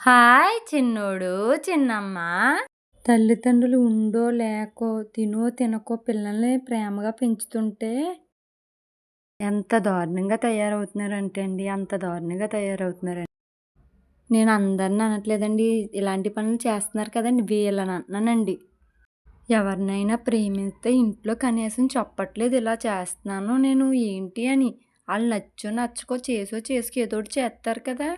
Hi చిన్నోడు చిన్నమ్మ. తల్లిదండ్రులు ఉండో లేకో తినో తినకో పిల్లల్ని ప్రేమగా పెంచుతుంటే ఎంత దారుణంగా తయారవుతున్నారంటే అండి అంత దారుణంగా తయారవుతున్నారండి. నేను అందరిని అనట్లేదండి ఇలాంటి పనులు చేస్తున్నారు కదండి వీళ్ళని అంటున్నానండి ఎవరినైనా ప్రేమిస్తే ఇంట్లో కనీసం చెప్పట్లేదు ఇలా చేస్తున్నాను నేను ఏంటి అని వాళ్ళు నచ్చో నచ్చుకో చేసో చేసుకు ఏదో ఒకటి చేస్తారు కదా.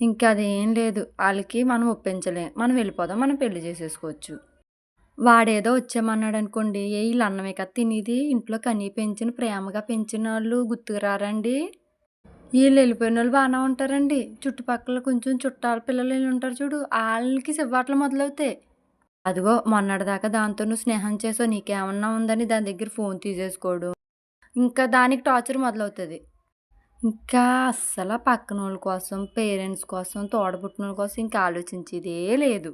ఇంకా అదేం లేదు. వాళ్ళకి మనం ఒప్పించలేం. మనం వెళ్ళిపోదాం మనం పెళ్ళి చేసేసుకోవచ్చు. వాడేదో వచ్చామన్నాడు అనుకోండి ఏ వీళ్ళు అన్నమే కదా తినేది. ఇంట్లో కనీ పెంచిన ప్రేమగా పెంచిన వాళ్ళు గుర్తుకురారండి వీళ్ళు వెళ్ళిపోయిన వాళ్ళు బాగానే ఉంటారండి. చుట్టుపక్కల కొంచెం చుట్టాల పిల్లలు వెళ్ళి ఉంటారు చూడు. వాళ్ళకి సివ్వాట్లు మొదలవుతాయి. అదిగో మొన్నటిదాకా దాంతో నువ్వు స్నేహం చేసావు. నీకేమన్నా ఉందని దాని దగ్గర ఫోన్ తీసేసుకోవడం ఇంకా దానికి టార్చర్ మొదలవుతుంది. ఇంకా అస్సలు పక్కన వాళ్ళ కోసం పేరెంట్స్ కోసం తోడబుట్టిన కోసం ఇంకా ఆలోచించేదే లేదు.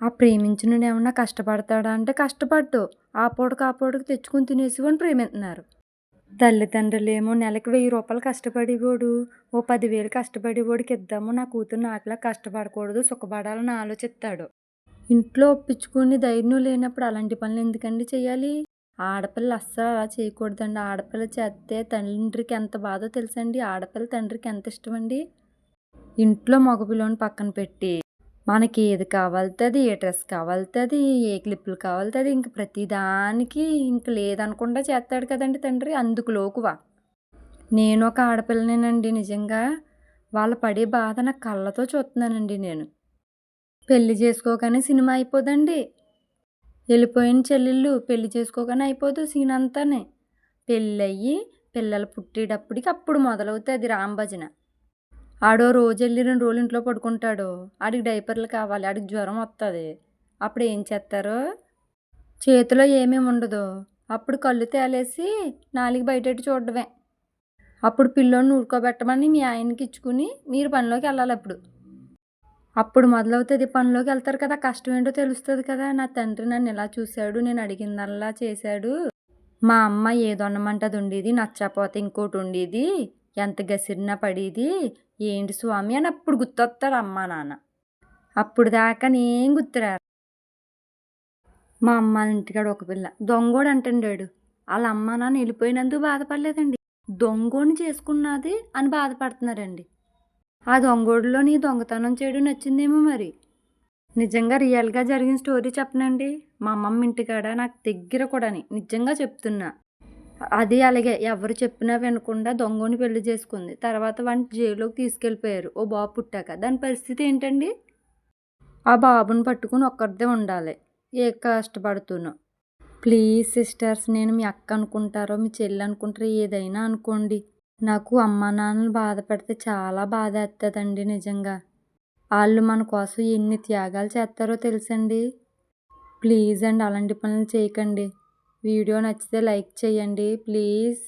ఆ ప్రేమించిన ఏమన్నా కష్టపడతాడా అంటే కష్టపడ్డు. ఆ పూటకు ఆ పూటకు తెచ్చుకొని తినేసుకొని ప్రేమిస్తున్నారు తల్లిదండ్రులు ఏమో వెయ్యి రూపాయలు కష్టపడేవాడు. ఓ పదివేలు కష్టపడేవాడికి ఇద్దాము నా కూతురు నాకులా కష్టపడకూడదు సుఖపడాలని ఆలోచిస్తాడు. ఇంట్లో ఒప్పించుకుని ధైర్యం లేనప్పుడు అలాంటి పనులు ఎందుకండి చేయాలి? ఆడపిల్ల అస్సలు అలా చేయకూడదండి. ఆడపిల్ల చేస్తే తండ్రికి ఎంత బాధో తెలుసండి. ఆడపిల్ల తండ్రికి ఎంత ఇష్టమండి? ఇంట్లో మగపిల్లని పక్కన పెట్టి మనకి ఏది కావాల్తుంది ఏ డ్రెస్ కావాల్తుంది ఏ క్లిప్పులు కావాల్తుంది ఇంక ప్రతిదానికి ఇంక లేదనకుండా చేస్తాడు కదండి తండ్రి. అందుకు లోకువా. నేను ఒక ఆడపిల్లనేనండి నిజంగా. వాళ్ళ పడే బాధ నా కళ్ళతో చూస్తున్నానండి నేను. పెళ్ళి చేసుకోగానే సినిమా అయిపోదండి. వెళ్ళిపోయిన చెల్లెళ్ళు పెళ్ళి చేసుకోగానే అయిపోదు సీన్ అంతానే. పెళ్ళయ్యి పిల్లలు పుట్టేటప్పటికి అప్పుడు మొదలవుతుంది రాంభజన ఆడో రోజు వెళ్ళి రెండు రోజులు ఇంట్లో పడుకుంటాడు ఆడికి డైపర్లు కావాలి ఆడికి జ్వరం వస్తుంది అప్పుడు ఏం చేస్తారు చేతిలో ఏమేమి ఉండదు? అప్పుడు కళ్ళు తేలేసి నాలుగు బయటెట్టు చూడడమే. అప్పుడు పిల్లోని ఊరుకోబెట్టమని మీ ఆయనకి ఇచ్చుకుని మీరు పనిలోకి వెళ్ళాలి అప్పుడు. అప్పుడు మొదలవుతుంది పనిలోకి వెళ్తారు కదా కష్టం ఏంటో తెలుస్తుంది కదా. నా తండ్రి నన్ను ఇలా చూశాడు నేను అడిగిందల్లా చేశాడు. మా అమ్మ ఏదో అన్నమంటది ఉండేది నచ్చపోతే ఇంకోటి ఉండేది ఎంత గసిరినా పడేది ఏంటి స్వామి అని అప్పుడు గుర్తొస్తారు అమ్మ నాన్న. అప్పుడు దాకా నేను గుర్తురారు మా అమ్మ ఇంటికాడ ఒక పిల్ల దొంగోడు అంటుండాడు. వాళ్ళ అమ్మ నాన్న వెళ్ళిపోయినందుకు బాధపడలేదండి. దొంగోని చేసుకున్నది అని బాధపడుతున్నారండి. ఆ దొంగోడిలో నీ దొంగతనం చేయడం నచ్చిందేమో మరి. నిజంగా రియల్గా జరిగిన స్టోరీ చెప్పనండి. మా అమ్మమ్మ ఇంటికాడ నాకు దగ్గర కూడాని నిజంగా చెప్తున్నా. అది అలాగే ఎవరు చెప్పినా వినకుండా దొంగని పెళ్ళి చేసుకుంది. తర్వాత వాడిని జైల్లోకి తీసుకెళ్ళిపోయారు. ఓ బాబు పుట్టాక. దాని పరిస్థితి ఏంటండి? ఆ బాబుని పట్టుకుని ఒక్కరిదే ఉండాలి. ఏ కష్టపడుతున్నా. ప్లీజ్ సిస్టర్స్ నేను మీ అక్క అనుకుంటారో మీ చెల్లి అనుకుంటారో ఏదైనా అనుకోండి. నాకు అమ్మా నాన్నలు బాధ పెడితే చాలా బాధేస్తుందండి నిజంగా. వాళ్ళు మన కోసం ఎన్ని త్యాగాలు చేస్తారో తెలుసండి. ప్లీజ్ అండి అలాంటి పనులు చేయకండి. వీడియో నచ్చితే లైక్ చేయండి. ప్లీజ్.